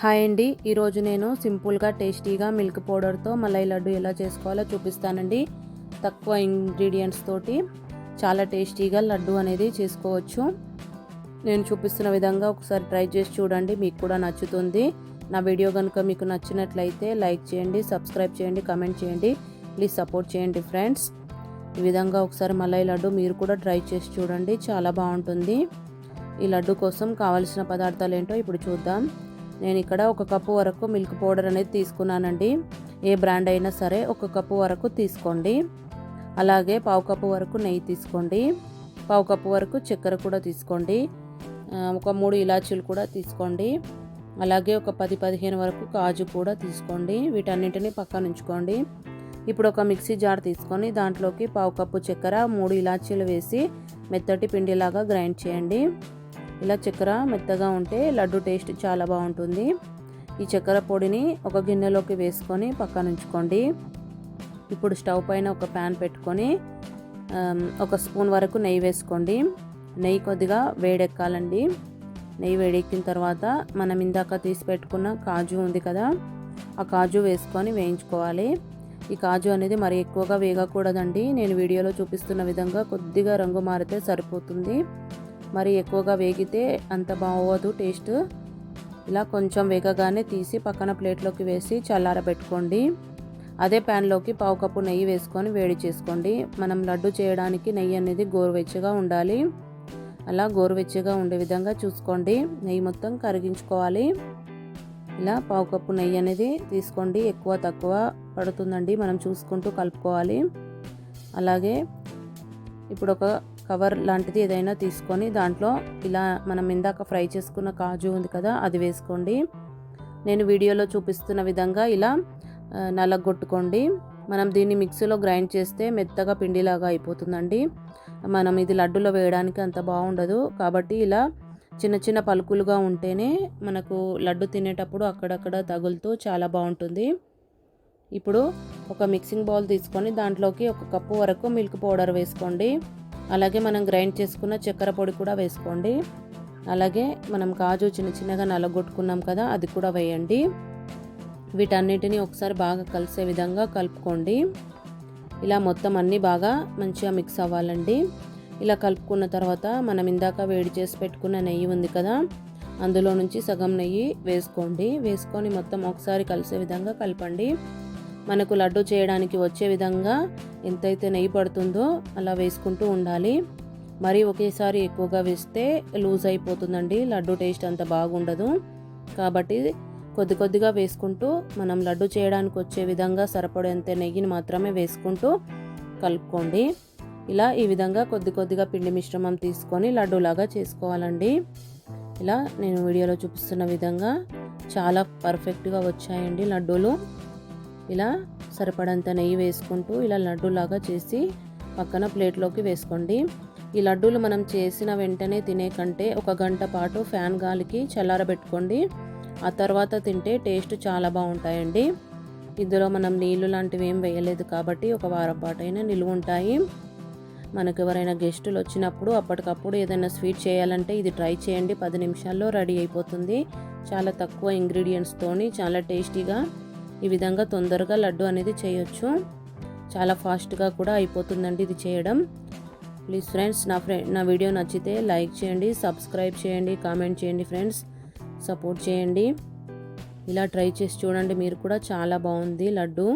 Hi అండి. ఈరోజు నేను సింపుల్గా టేస్టీగా మిల్క్ పౌడర్తో మలై లడ్డు ఎలా చేసుకోవాలో చూపిస్తానండి. తక్కువ ఇంగ్రీడియంట్స్ తోటి చాలా టేస్టీగా లడ్డు అనేది చేసుకోవచ్చు. నేను చూపిస్తున్న విధంగా ఒకసారి ట్రై చేసి చూడండి మీకు కూడా నచ్చుతుంది. నా వీడియో కనుక మీకు నచ్చినట్లయితే లైక్ చేయండి సబ్స్క్రైబ్ చేయండి కమెంట్ చేయండి. ప్లీజ్ సపోర్ట్ చేయండి ఫ్రెండ్స్. ఈ విధంగా ఒకసారి మలై లడ్డు మీరు కూడా ట్రై చేసి చూడండి చాలా బాగుంటుంది. ఈ లడ్డు కోసం కావలసిన పదార్థాలు ఏంటో ఇప్పుడు చూద్దాం. నేను ఇక్కడ ఒక కప్పు వరకు మిల్క్ పౌడర్ అనేది తీసుకున్నానండి. ఏ బ్రాండ్ అయినా సరే ఒక కప్పు వరకు తీసుకోండి. అలాగే పావు కప్పు వరకు నెయ్యి తీసుకోండి. పావు కప్పు వరకు చక్కెర కూడా తీసుకోండి. ఒక మూడు ఇలాచీలు కూడా తీసుకోండి. అలాగే ఒక పది పదిహేను వరకు కాజు కూడా తీసుకోండి. వీటన్నింటినీ పక్కన ఉంచుకోండి. ఇప్పుడు ఒక మిక్సీ జార్ తీసుకొని దాంట్లోకి పావు కప్పు చక్కెర మూడు ఇలాచీలు వేసి మెత్తటి పిండిలాగా గ్రైండ్ చేయండి. ఇలా చక్కెర మెత్తగా ఉంటే లడ్డు టేస్ట్ చాలా బాగుంటుంది. ఈ చక్కెర పొడిని ఒక గిన్నెలోకి వేసుకొని పక్కన ఉంచుకోండి. ఇప్పుడు స్టవ్ పైన ఒక ప్యాన్ పెట్టుకొని ఒక స్పూన్ వరకు నెయ్యి వేసుకోండి. నెయ్యి కొద్దిగా వేడెక్కాలండి. నెయ్యి వేడెక్కిన తర్వాత మనం ఇందాక తీసి పెట్టుకున్న కాజు ఉంది కదా ఆ కాజు వేసుకొని వేయించుకోవాలి. ఈ కాజు అనేది మరి ఎక్కువగా వేగకూడదండి. నేను వీడియోలో చూపిస్తున్న విధంగా కొద్దిగా రంగు మారితే సరిపోతుంది. మరి ఎక్కువగా వేగితే అంత బాగోదు టేస్ట్. ఇలా కొంచెం వేగగానే తీసి పక్కన ప్లేట్లోకి వేసి చల్లారబెట్టుకోండి. అదే ప్యాన్లోకి పావు కప్పు నెయ్యి వేసుకొని వేడి చేసుకోండి. మనం లడ్డు చేయడానికి నెయ్యి అనేది గోరువెచ్చగా ఉండాలి. అలా గోరువెచ్చగా ఉండే విధంగా చూసుకోండి. నెయ్యి మొత్తం కరిగించుకోవాలి. ఇలా పావు కప్పు నెయ్యి అనేది తీసుకోండి. ఎక్కువ తక్కువ పడుతుందండి. మనం చూసుకుంటూ కలుపుకోవాలి. అలాగే ఇప్పుడు ఒక కవర్ లాంటిది ఏదైనా తీసుకొని దాంట్లో ఇలా మనం ఇందాక ఫ్రై చేసుకున్న కాజు ఉంది కదా అది వేసుకోండి. నేను వీడియోలో చూపిస్తున్న విధంగా ఇలా నలగొట్టుకోండి. మనం దీన్ని మిక్సీలో గ్రైండ్ చేస్తే మెత్తగా పిండిలాగా అయిపోతుందండి. మనం ఇది లడ్డులో వేయడానికి అంత బాగుండదు. కాబట్టి ఇలా చిన్న చిన్న పలుకులుగా ఉంటేనే మనకు లడ్డు తినేటప్పుడు అక్కడక్కడ తగులుతూ చాలా బాగుంటుంది. ఇప్పుడు ఒక మిక్సింగ్ బౌల్ తీసుకొని దాంట్లోకి ఒక కప్పు వరకు మిల్క్ పౌడర్ వేసుకోండి. అలాగే మనం గ్రైండ్ చేసుకున్న చక్కెర పొడి కూడా వేసుకోండి. అలాగే మనం కాజు చిన్న చిన్నగా నలగొట్టుకున్నాం కదా అది కూడా వేయండి. వీటన్నిటిని ఒకసారి బాగా కలిసే విధంగా కలుపుకోండి. ఇలా మొత్తం అన్నీ బాగా మంచిగా మిక్స్ అవ్వాలండి. ఇలా కలుపుకున్న తర్వాత మనం ఇందాక వేడి చేసి పెట్టుకున్న నెయ్యి ఉంది కదా అందులో నుంచి సగం నెయ్యి వేసుకోండి. వేసుకొని మొత్తం ఒకసారి కలిసే విధంగా కలపండి. మనకు లడ్డు చేయడానికి వచ్చే విధంగా ఎంతైతే నెయ్యి పడుతుందో అలా వేసుకుంటూ ఉండాలి. మరి ఒకేసారి ఎక్కువగా వేస్తే లూజ్ అయిపోతుందండి లడ్డు టేస్ట్ అంత బాగుండదు. కాబట్టి కొద్ది కొద్దిగా వేసుకుంటూ మనం లడ్డు చేయడానికి వచ్చే విధంగా సరిపడేంత నెయ్యిని మాత్రమే వేసుకుంటూ కలుపుకోండి. ఇలా ఈ విధంగా కొద్ది కొద్దిగా పిండి మిశ్రమం తీసుకొని లడ్డూలాగా చేసుకోవాలండి. ఇలా నేను వీడియోలో చూపిస్తున్న విధంగా చాలా పర్ఫెక్ట్గా వచ్చాయండి లడ్డూలు. ఇలా సరిపడంత నెయ్యి వేసుకుంటూ ఇలా లడ్డూలాగా చేసి పక్కన ప్లేట్లోకి వేసుకోండి. ఈ లడ్డూలు మనం చేసిన వెంటనే తినే కంటే ఒక గంట పాటు ఫ్యాన్ గాలికి చల్లారబెట్టుకోండి. ఆ తర్వాత తింటే టేస్ట్ చాలా బాగుంటాయండి. ఇందులో మనం నీళ్ళు లాంటివి ఏం వేయలేదు కాబట్టి ఒక వారం పాటు అయినా నిలువ ఉంటాయి. మనకు ఎవరైనా గెస్టులు వచ్చినప్పుడు అప్పటికప్పుడు ఏదైనా స్వీట్ చేయాలంటే ఇది ట్రై చేయండి. పది నిమిషాల్లో రెడీ అయిపోతుంది. చాలా తక్కువ ఇంగ్రీడియంట్స్తోని చాలా టేస్టీగా ఈ విధంగా తొందరగా లడ్డు అనేది చేయొచ్చు. చాలా ఫాస్ట్గా కూడా అయిపోతుందండి ఇది చేయడం. ప్లీజ్ ఫ్రెండ్స్ నా ఫ్రెండ్ నా వీడియో నచ్చితే లైక్ చేయండి సబ్స్క్రైబ్ చేయండి కామెంట్ చేయండి ఫ్రెండ్స్ సపోర్ట్ చేయండి. ఇలా ట్రై చేసి చూడండి మీరు కూడా చాలా బాగుంది లడ్డు.